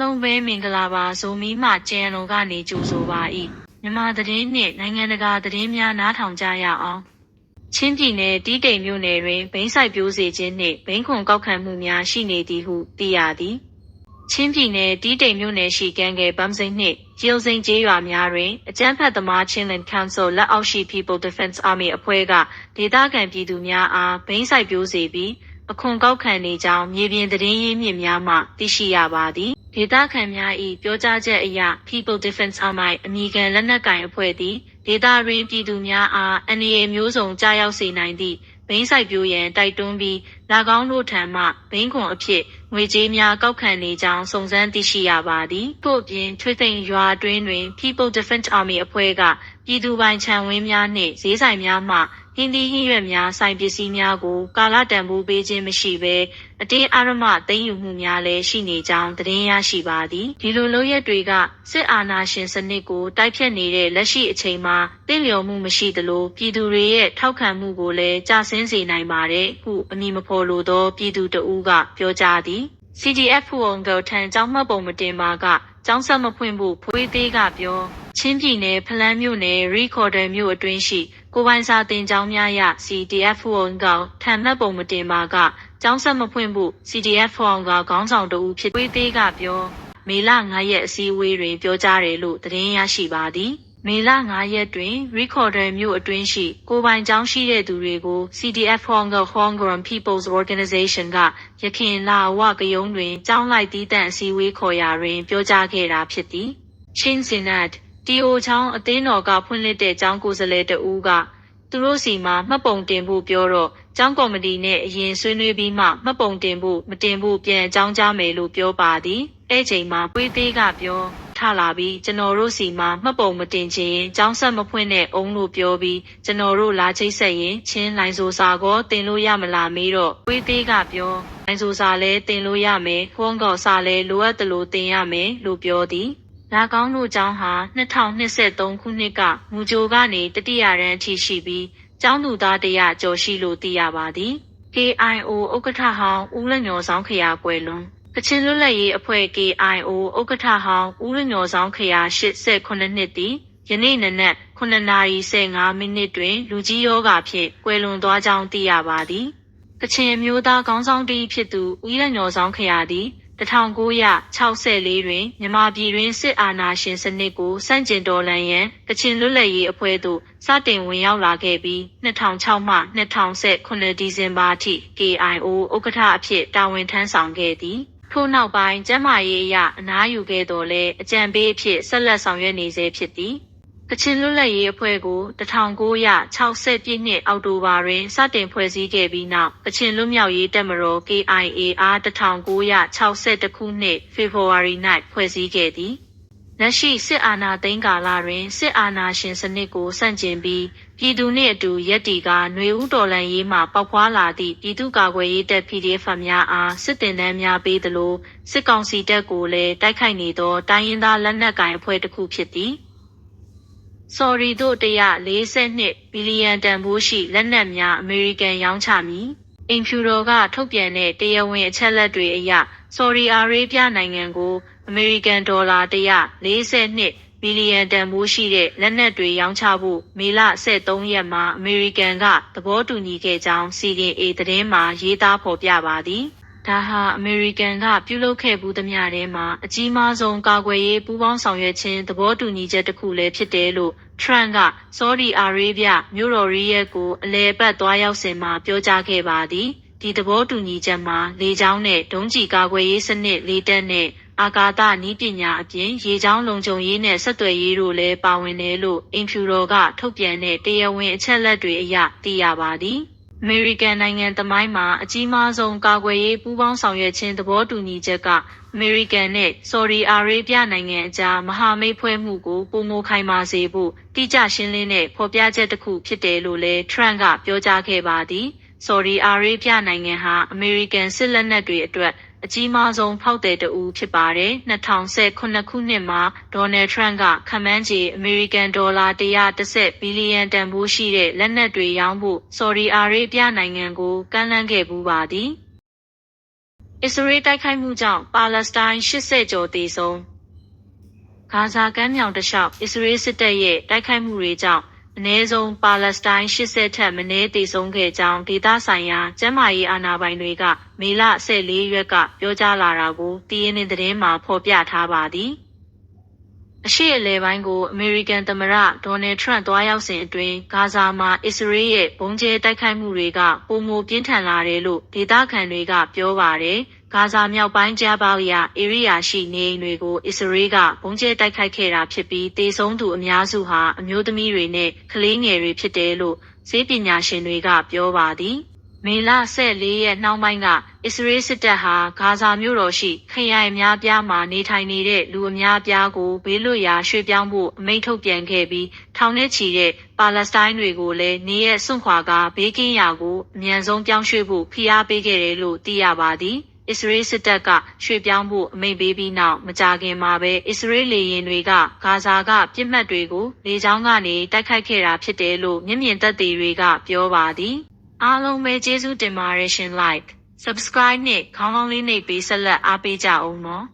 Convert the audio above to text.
လုံးပဲမင်္ဂလာပါဇိုမီမှကျန်လုံးကနေကြိုဆိုပါ၏မြန်မာသတင်းနှင့်နိုင်ငံတကာသတင်းများနားထောင်ကြရအောင်ချင်းပြည်နယ်တီးတိမ်မြို့နယ်တွင်ဘိန်းဆိုင်ပြိုးစေခြင်းနှင့်ဘိန်းခွန်ကောက်ခံမှုများရှိနေသည်ဟုသိရသည်ချင်းပြည်နယ်တီးတိမ်မြို့နယ်ရှိကံကယ်ဗမ်စိန်နှင့်ရေစိန်ကျေးရွာများတွင်အကြမ်းဖက်သမားချင်းလန်ကောင်ဆယ်လက်အောက်ရှိ People Defense Army အဖွဲ့ကဒေသခံပြည်သူများအားဘိန်းဆိုင်ပြိုးစေပြီး အခွန်ကောက်ခံနေကြောင်းမြေပြင်သတင်းရင်းမြစ်များမှသိရှိရပါသည်ဒေသခံများ၏ပြောကြားချက်အရ People Defense Army အမည်ခံလက်နက်ကင်အဖွဲ့သည်ဒေသတွင်ပြည်သူများအားအနေအမျိုးစုံကြားရောက်စေနိုင်သည့်ဘိန်းဆိုင်ပြိုးရန်တိုက်တွန်းပြီး၎င်းတို့ထံမှဘိန်းခွန်အဖြစ်ငွေကြေးများကောက်ခံနေကြောင်းစုံစမ်းသိရှိရပါသည်ထို့အပြင်ထွေသိမ်ရွာတွင်းတွင် People Defense Army အဖွဲ့ကပြည်သူပိုင်ခြံဝင်းများနှင့်ဈေးဆိုင်များမှ ဟင်းသီးဟင်းရွက်များဆိုင်ပစ္စည်းများကို ကာလတန်ဖိုးပေးခြင်းမရှိဘဲအတင်းအဓမ္မသိမ်းယူမှုများလည်းရှိနေကြောင်းသတင်းရရှိပါသည်ဒီလိုလုပ်ရက်တွေကစစ်အာဏာရှင်စနစ်ကိုတိုက်ဖြတ်နေတဲ့လက်ရှိအချိန်မှာတင့်လျော်မှုမရှိသလိုပြည်သူတွေရဲ့ထောက်ခံမှုကိုလည်းကျဆင်းစေနိုင်ပါတယ်ဟုအမည်မဖော်လိုသောပြည်သူတဦးကပြောကြားသည် CDF ဖူအောင်ကထံကျောင်းမှတ်ပုံမတင်ပါကကျောင်းဆက်မဖွင့်ဖို့ဖွေးသေးကပြောချင်းပြည်နယ်ဖလန်းမြို့နယ်ရီခေါ်ဒယ်မြို့အတွင်းရှိ ကိုပိုင်စာတင်ကျောင်းများရ CDF ဖူအောင်ကထံမှတ်ပုံမတင်ပါကကျောင်းဆက်မဖွင့်ဖို့ CDF ဖူအောင်ကခေါင်းဆောင်တဦးဖြစ်ဖွေးသေးကပြောမေလ9ရက်အစည်းအဝေးတွင်ပြောကြားတယ်လို့သတင်းရရှိပါသည်မေလ9ရက်တွင် Recorder မြို့အတွင်းရှိကိုပိုင်ကျောင်းရှိတဲ့သူတွေကို CDF Hongkong Hongkong People's Organization ကရခင်လာဝကယုံတွင်ကျောင်းလိုက်တီးတန့်အစည်းအဝေးခေါ်ရာတွင် ပြောကြားခဲ့တာဖြစ်သည် Shin Sinat တီအိုချောင်းအသင်းတော်ကဖွင့်လှစ်တဲ့ကျောင်းကိုယ်စားလှယ်တဦးက သူတို့စီမှာမှတ်ပုံတင်ဖို့ပြောတော့ကျောင်းကော်မတီနဲ့အရင်ဆွေးနွေးပြီးမှမှတ်ပုံတင်ဖို့မတင်ဖို့ပြန်အကြောင်းကြားမယ်လို့ပြောပါသည်အဲ့ချိန်မှာပွေးသေးကပြောထလာပြီးကျွန်တော်တို့စီမှာမှတ်ပုံမတင်ချင်ရင်ကျောင်းဆက်မဖွင့်တဲ့အောင်လို့ပြောပြီးကျွန်တော်တို့လာချိတ်ဆက်ရင်ချင်းလိုင်းဆိုစာကောတင်လို့ရမလားမေးတော့ပွေးသေးကပြောလိုင်းဆိုစာလဲတင်လို့ရမယ်ဖုန်းကောစာလဲလိုအပ်တယ်လို့တင်ရမယ်လို့ပြောသည် လာကောင်းတို့ကျောင်းဟာ2023ခုနှစ်ကမူကြိုကနေတတိယရန်အထိရှိပြီးကျောင်းသူသားတရကျော်ရှိလို့သိရပါသည် KIO ဥက္ကဋ္ဌဟောင်းဦးလညော်ဆောင်ခရာကွယ်လွန်ကချင်လွတ်လပ်ရေးအဖွဲ့ KIO ဥက္ကဋ္ဌဟောင်းဦးလညော်ဆောင်ခရာ89နှစ်သည်ယနေ့နနက်9:15မိနစ်တွင် လူကြီးယောဂဖြင့်ကွယ်လွန်သွားကြောင်းသိရပါသည်ကချင်အမျိုးသားခေါင်းဆောင်တည်းဖြစ်သူဦးလညော်ဆောင်ခရာသည် 1964တွင်မြန်မာပြည်တွင်စစ်အာဏာရှင်စနစ်ကိုစန့်ကျင်တော်လှန်ရန်ကချင်လွတ်လပ်ရေးအဖွဲ့သို့စတင်ဝင်ရောက်လာခဲ့ပြီး2006မှ2019ဒီဇင်ဘာအထိ KIO ဥက္ကဋ္ဌအဖြစ်တာဝန်ထမ်းဆောင်ခဲ့သည်ထို့နောက်ပိုင်းကျန်းမာရေးအရအနားယူခဲ့တော်လဲအကြံပေးအဖြစ်ဆက်လက်ဆောင်ရွက်နေဆဲဖြစ်သည် ကချင်လွတ်လပ်ရေးအဖွဲ့ကို1960ပြည့်နှစ်အောက်တိုဘာတွင်စတင်ဖွဲ့စည်းခဲ့ပြီးနောက်ကချင်လွတ်မြောက်ရေးတပ်မတော် KIA အား1962ခုနှစ်ဖေဖော်ဝါရီ၌ဖွဲ့စည်းခဲ့သည်လက်ရှိစစ်အာဏာသိမ်းကာလတွင်စစ်အာဏာရှင်စနစ်ကိုဆန့်ကျင်ပြီးပြည်သူနှင့်အတူရက်တီကຫນွေဦးတော်လှန်ရေးမှပေါက်ဖွာလာသည့်ပြည်သူ့ကာကွယ်ရေးတပ် PDF များအားစစ်တင်တန်းများပေးသလိုစစ်ကောင်စီတပ်ကိုလည်းတိုက်ခိုက်နေသောတိုင်းရင်းသားလက်နက်ကိုင်အဖွဲ့တစ်ခုဖြစ်သည်။ Sorry တို့142ဘီလီယံတန်ဖိုးရှိလက်နက်များအမေရိကန်ရောင်းချမည်။အင်ဖြူတော်ကထုတ်ပြန်တဲ့တရားဝင်အချက်အလက်တွေအရ Saudi Arabia နိုင်ငံကိုအမေရိကန်ဒေါ်လာ142ဘီလီယံတန်ဖိုးရှိတဲ့လက်နက်တွေရောင်းချဖို့မေလ23ရက်မှာအမေရိကန်ကသဘောတူညီခဲ့ကြောင်း CDA သတင်းမှာရေးသားဖော်ပြပါသည်။ ဒါဟာအမေရိကန်ကပြုလုပ်ခဲ့မှုသမျှထဲမှာအကြီးမားဆုံးကာကွယ်ရေးပူးပေါင်းဆောင်ရွက်ခြင်းသဘောတူညီချက်တစ်ခုလည်းဖြစ်တယ်လို့ Trump က Saudi Arabia မြို့တော်ရီယက်ကိုအလဲအပတ်သွားရောက်စဉ်မှာပြောကြားခဲ့ပါသည်။ဒီသဘောတူညီချက်မှာလေကြောင်းနဲ့ဒုံးကျည်ကာကွယ်ရေးစနစ်လေးတပ်နဲ့အာကာသနည်းပညာအပြင်ရေကြောင်းလုံခြုံရေးနဲ့ဆက်သွယ်ရေးတို့လည်းပါဝင်တယ်လို့အင်ဖြူတော်ကထုတ်ပြန်တဲ့တရားဝင်အချက်အလက်တွေအရသိရပါသည်။ အမေရိကန်နိုင်ငံသမိုင်းမှာအကြီးမားဆုံးကာကွယ်ရေးပူးပေါင်းဆောင်ရွက်ခြင်းသဘောတူညီချက်ကအမေရိကန်နဲ့ဆော်ဒီအာရေဗျနိုင်ငံအကြားမဟာမိတ်ဖွဲ့မှုကိုပုံမခိုင်မာစေဖို့တိကျရှင်းလင်းတဲ့ဖော်ပြချက်တစ်ခုဖြစ်တယ်လို့လည်း Trump ကပြောကြားခဲ့ပါသည်။ဆော်ဒီအာရေဗျနိုင်ငံဟာအမေရိကန်စစ်လက်နက်တွေအတွက် အကြီးမားဆုံးဖောက်သည်တဦးဖြစ်ပါတယ်။2019ခုနှစ်မှာဒေါ်နယ်ထရန့်ကခန့်မှန်းခြေအမေရိကန်ဒေါ်လာ130ဘီလီယံတန်ဖိုးရှိတဲ့လက်နက်တွေရောင်းဖို့ဆော်ဒီအာရေဗျနိုင်ငံကိုကမ်းလှမ်းခဲ့ပူးပါသည်။အစ္စရေးတိုက်ခိုက်မှုကြောင့်ပါလက်စတိုင်း80ကျော်သေဆုံးဂါဇာကမ်းမြောင်တစ်လျှောက်အစ္စရေးစစ်တပ်ရဲ့တိုက်ခိုက်မှုတွေကြောင့် အနည်းဆုံးပါလက်စတိုင်း 80 ထက်မနည်းသေဆုံးခဲ့ကြောင်း ဒေသဆိုင်ရာ ကျန်းမာရေးအာဏာပိုင်တွေက မေလ14ရက်က ပြောကြားလာတာကိုတည်င်းသတင်းမှာ ဖော်ပြထားပါသည်အရှိအလဲပိုင်းကို အမေရိကန်သမ္မတ ဒေါ်နယ်ထရန့်သွားရောက်စဉ်အတွင်း ဂါဇာမှာ အစ္စရေးရဲ့ဘုံကျဲတိုက်ခိုက်မှုတွေကပုံမပြင်းထန်လာတယ်လို့ ဒေသခံတွေက ပြောပါတယ်။ ဂါဇာမြောက်ပိုင်းဂျာဘာလီယာဧရိယာရှိနေအိမ်တွေကို အစ္စရေးကဘုံကျဲတိုက်ခိုက်ခဲ့တာဖြစ်ပြီးတေဆုံးသူအများစုဟာအမျိုးသမီးတွေနဲ့ကလေးငယ်တွေဖြစ်တယ်လို့စေပညာရှင်တွေကပြောပါသည်။မေလ14ရက်နှောင်းပိုင်းကအစ္စရေးစစ်တပ်ဟာဂါဇာမြို့တော်ရှိခရိုင်အများပြားမှာနေထိုင်နေတဲ့လူအများပြားကိုဘေးလွတ်ရာရွှေ့ပြောင်းဖို့အမိန့်ထုတ်ပြန်ခဲ့ပြီးထောင်နဲ့ချီတဲ့ပါလက်စတိုင်းတွေကိုလည်းနေရစွန့်ခွာကာဘေးကင်းရာကိုအမြန်ဆုံးပြောင်းရွှေ့ဖို့ဖိအားပေးခဲ့တယ်လို့သိရပါသည်။ အစ္စရေးစစ်တပ်ကရွှေ့ပြောင်းဖို့အမိန့်ပေးပြီးနောက်မကြာခင်မှာပဲအစ္စရေးလေယာဉ်တွေကဂါဇာကပြစ်မှတ်တွေကိုလေကြောင်းကနေတိုက်ခိုက်ခဲ့တာဖြစ်တယ်လို့မျက်မြင်သက်သေတွေကပြောပါသည်။အားလုံးပဲကျေးဇူးတင်ပါတယ်ရှင် like subscribe နဲ့ခေါင်းလောင်းလေးနှိပ်ပေးဆက်လက်အားပေးကြအောင်နော်